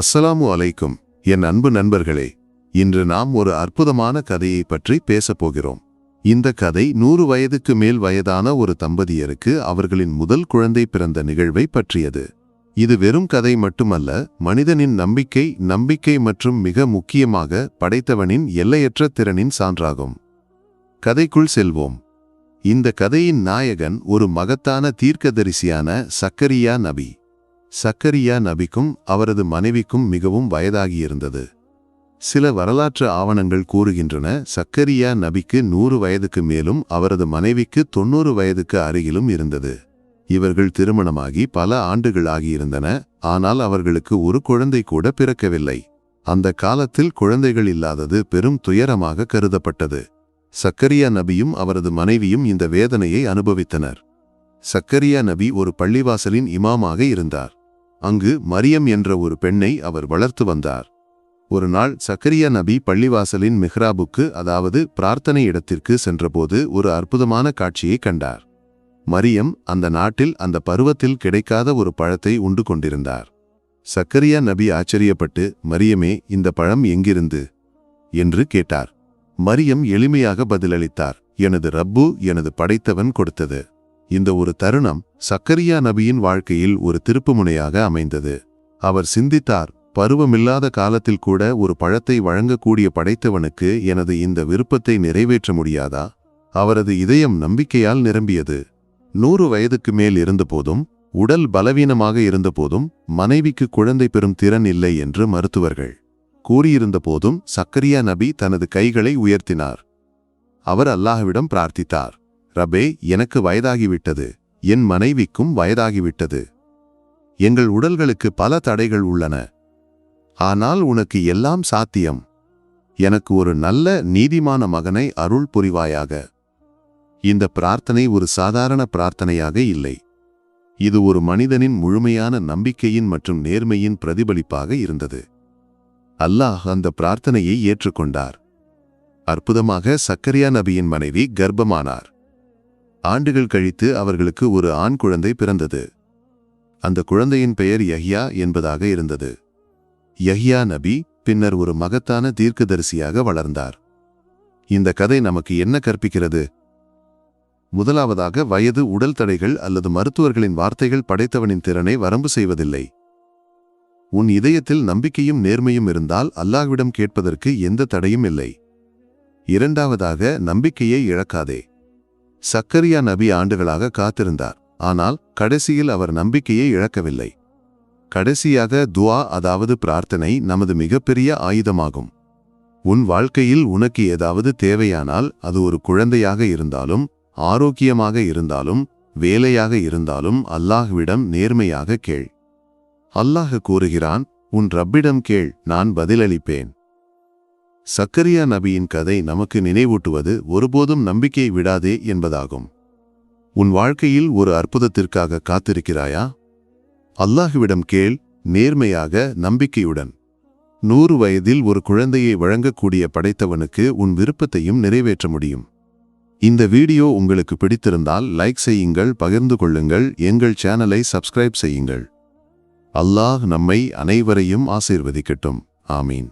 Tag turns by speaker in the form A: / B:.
A: அஸ்ஸலாமு அலைக்கும். என் அன்பு நண்பர்களே இன்று நாம் ஒரு அற்புதமான கதையை பற்றி பேசப் போகிறோம். இந்த கதை நூறு வயதுக்கு மேல் வயதான ஒரு தம்பதியருக்கு அவர்களின் முதல் குழந்தை பிறந்த நிகழ்வை பற்றியது. இது வெறும் கதை மட்டுமல்ல மனிதனின் நம்பிக்கை நம்பிக்கை மற்றும் மிக முக்கியமாக படைத்தவனின் எல்லையற்ற திறனின் சான்றாகும். கதைக்குள் செல்வோம். இந்த கதையின் நாயகன் ஒரு மகத்தான தீர்க்கதரிசியான சக்கரியா நபி. சக்கரியா நபிக்கும் அவரது மனைவிக்கும் மிகவும் வயதாகியிருந்தது. சில வரலாற்று ஆவணங்கள் கூறுகின்றன சக்கரியா நபிக்கு நூறு வயதுக்கு மேலும் அவரது மனைவிக்கு தொண்ணூறு வயதுக்கு அருகிலும் இருந்தது. இவர்கள் திருமணமாகி பல ஆண்டுகள் ஆகியிருந்தன ஆனால் அவர்களுக்கு ஒரு குழந்தை கூட பிறக்கவில்லை. அந்த காலத்தில் குழந்தைகள் இல்லாதது பெரும் துயரமாக கருதப்பட்டது. சக்கரியா நபியும் அவரது மனைவியும் இந்த வேதனையை அனுபவித்தனர். சக்கரியா நபி ஒரு பள்ளிவாசலின் இமாமாக இருந்தார். அங்கு மரியம் என்ற ஒரு பெண்ணை அவர் வளர்த்து வந்தார். ஒரு நாள் சக்கரியா நபி பள்ளிவாசலின் மிஹ்ராபுக்கு அதாவது பிரார்த்தனை இடத்திற்கு சென்றபோது ஒரு அற்புதமான காட்சியை கண்டார். மரியம் அந்த நாட்டில் அந்த பருவத்தில் கிடைக்காத ஒரு பழத்தை உண்டு கொண்டிருந்தார். சக்கரியா நபி ஆச்சரியப்பட்டு மரியமே இந்த பழம் எங்கிருந்து என்று கேட்டார். மரியம் எளிமையாக பதிலளித்தார். எனது ரப்பு எனது படைத்தவன் கொடுத்தது. இந்த ஒரு தருணம் சக்கரியா நபியின் வாழ்க்கையில் ஒரு திருப்புமுனையாக அமைந்தது. அவர் சிந்தித்தார் பருவமில்லாத காலத்தில் கூட ஒரு பழத்தை வழங்கக்கூடிய படைத்தவனுக்கு எனது இந்த விருப்பத்தை நிறைவேற்ற முடியாதா? அவரது இதயம் நம்பிக்கையால் நிரம்பியது. நூறு வயதுக்கு மேல் இருந்தபோதும் உடல் பலவீனமாக இருந்தபோதும் மனைவிக்கு குழந்தை பெறும் திறன் இல்லை என்று மருத்துவர்கள் கூறியிருந்த போதும் சக்கரியா நபி தனது கைகளை உயர்த்தினார். அவர் அல்லாஹ்விடம் பிரார்த்தித்தார். ரபே எனக்கு வயதாகிவிட்டது. என் மனைவிக்கும் வயதாகிவிட்டது. எங்கள் உடல்களுக்கு பல தடைகள் உள்ளன. ஆனால் உனக்கு எல்லாம் சாத்தியம். எனக்கு ஒரு நல்ல நீதிமான மகனை அருள் புரிவாயாக. இந்த பிரார்த்தனை ஒரு சாதாரண பிரார்த்தனையாக இல்லை. இது ஒரு மனிதனின் முழுமையான நம்பிக்கையின் மற்றும் நேர்மையின் பிரதிபலிப்பாக இருந்தது. அல்லாஹ் அந்த பிரார்த்தனையை ஏற்றுக்கொண்டார். அற்புதமாக சக்கரியா நபியின் மனைவி கர்ப்பமானார். ஆண்டுகள் கழித்து அவர்களுக்கு ஒரு ஆண் குழந்தை பிறந்தது. அந்த குழந்தையின் பெயர் யஹ்யா என்பதாக இருந்தது. யஹ்யா நபி பின்னர் ஒரு மகத்தான தீர்க்கதரிசியாக வளர்ந்தார். இந்த கதை நமக்கு என்ன கற்பிக்கிறது? முதலாவதாக வயது உடல் தடைகள் அல்லது மருத்துவர்களின் வார்த்தைகள் படைத்தவனின் திறனை வரம்பு செய்வதில்லை. உன் இதயத்தில் நம்பிக்கையும் நேர்மையும் இருந்தால் அல்லாஹ்விடம் கேட்பதற்கு எந்த தடையும் இல்லை. இரண்டாவதாக நம்பிக்கையை இழக்காதே. சக்கரியா நபி ஆண்டுகளாக காத்திருந்தார். ஆனால் கடைசியில் அவர் நம்பிக்கையை இழக்கவில்லை. கடைசியாக துவா அதாவது பிரார்த்தனை நமது மிகப்பெரிய ஆயுதமாகும். உன் வாழ்க்கையில் உனக்கு ஏதாவது தேவையானால் அது ஒரு குழந்தையாக இருந்தாலும் ஆரோக்கியமாக இருந்தாலும் வேலையாக இருந்தாலும் அல்லாஹ்விடம் நேர்மையாக கேள். அல்லாஹ் கூறுகிறான் உன் ரப்பிடம் கேள் நான் பதிலளிப்பேன். சக்கரியா நபியின் கதை நமக்கு நினைவூட்டுவது ஒருபோதும் நம்பிக்கை விடாதே என்பதாகும். உன் வாழ்க்கையில் ஒரு அற்புதத்திற்காக காத்திருக்கிறாயா? அல்லாஹுவிடம் கேள் நேர்மையாக நம்பிக்கையுடன். நூறு வயதில் ஒரு குழந்தையை வழங்கக்கூடிய படைத்தவனுக்கு உன் விருப்பத்தையும் நிறைவேற்ற முடியும். இந்த வீடியோ உங்களுக்கு பிடித்திருந்தால் லைக் செய்யுங்கள் பகிர்ந்து கொள்ளுங்கள் எங்கள் சேனலை சப்ஸ்கிரைப் செய்யுங்கள். அல்லாஹ் நம்மை அனைவரையும் ஆசீர்வதிக்கட்டும். ஆமீன்.